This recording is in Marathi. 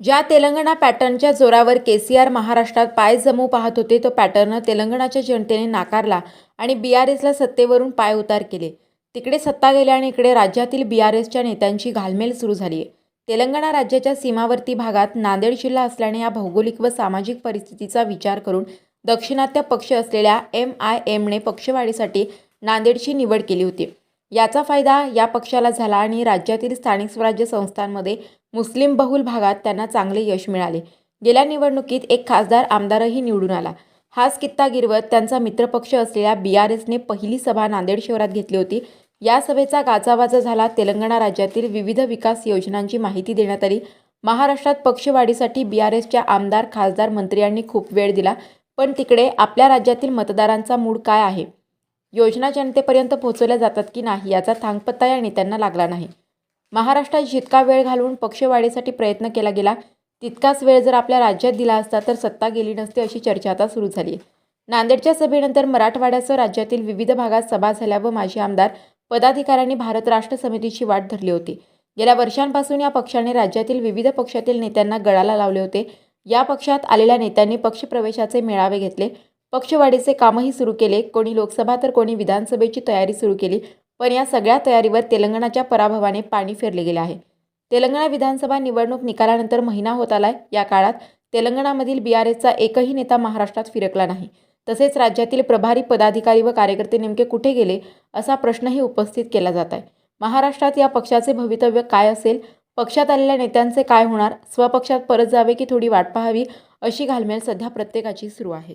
ज्या तेलंगणा पॅटर्नच्या जोरावर के सी आर महाराष्ट्रात पाय जमू पाहत होते तो पॅटर्न तेलंगणाच्या जनतेने नाकारला आणि बी आर एसला सत्तेवरून पाय उतार केले. तिकडे सत्ता गेल्या आणि इकडे राज्यातील बी आर एसच्या नेत्यांची घालमेल सुरू झाली. आहे तेलंगणा राज्याच्या सीमावर्ती भागात नांदेड जिल्हा असल्याने या भौगोलिक व सामाजिक परिस्थितीचा विचार करून दक्षिणात्य पक्ष असलेल्या एम आय एमने पक्षवाढीसाठी नांदेडची निवड केली होती. याचा फायदा या पक्षाला झाला आणि राज्यातील स्थानिक स्वराज्य संस्थांमध्ये मुस्लिम बहुल भागात त्यांना चांगले यश मिळाले. गेल्या निवडणुकीत एक खासदार आमदारही निवडून आला. हाच कित्ता गिरवत त्यांचा मित्रपक्ष असलेल्या बी आर एसने पहिली सभा नांदेड शहरात घेतली होती. या सभेचा गाजावाजा झाला. तेलंगणा राज्यातील विविध विकास योजनांची माहिती देण्यात आली. महाराष्ट्रात पक्षवाढीसाठी बी आर एसच्या आमदार खासदार मंत्र्यांनी खूप वेळ दिला. पण तिकडे आपल्या राज्यातील मतदारांचा मूड काय आहे? योजना जनतेपर्यंत पोहोचवल्या जातात की नाही याचा थांगपत्ता या नेत्यांना लागला नाही. महाराष्ट्रात जितका वेळ घालवून पक्षवाढीसाठी प्रयत्न केला गेला तितकाच वेळ जर आपल्या राज्यात दिला असता तर सत्ता गेली नसती अशी चर्चा आता सुरू झाली आहे नांदेडच्या सभेनंतर मराठवाड्यासह राज्यातील विविध भागात सभा झाल्या व माजी आमदार पदाधिकाऱ्यांनी भारत राष्ट्र समितीची वाट धरली होती. गेल्या वर्षांपासून या पक्षाने राज्यातील विविध पक्षातील नेत्यांना गळाला लावले होते. या पक्षात आलेल्या नेत्यांनी पक्षप्रवेशाचे मेळावे घेतले. पक्षवाढीचे कामही सुरू केले. कोणी लोकसभा तर कोणी विधानसभेची तयारी सुरू केली पण या सगळ्या तयारीवर तेलंगणाच्या पराभवाने पाणी फेरले गेले आहे. तेलंगणा विधानसभा निवडणूक निकालानंतर महिना होत आलाय. या काळात तेलंगणामधील बी आर एसचा एकही नेता महाराष्ट्रात फिरकला नाही. तसेच राज्यातील प्रभारी पदाधिकारी व कार्यकर्ते नेमके कुठे गेले असा प्रश्नही उपस्थित केला जात आहे. महाराष्ट्रात या पक्षाचे भवितव्य काय असेल पक्षात आलेल्या नेत्यांचे काय होणार स्वपक्षात परत जावे की थोडी वाट पाहावी अशी घालमेल सध्या प्रत्येकाची सुरू आहे.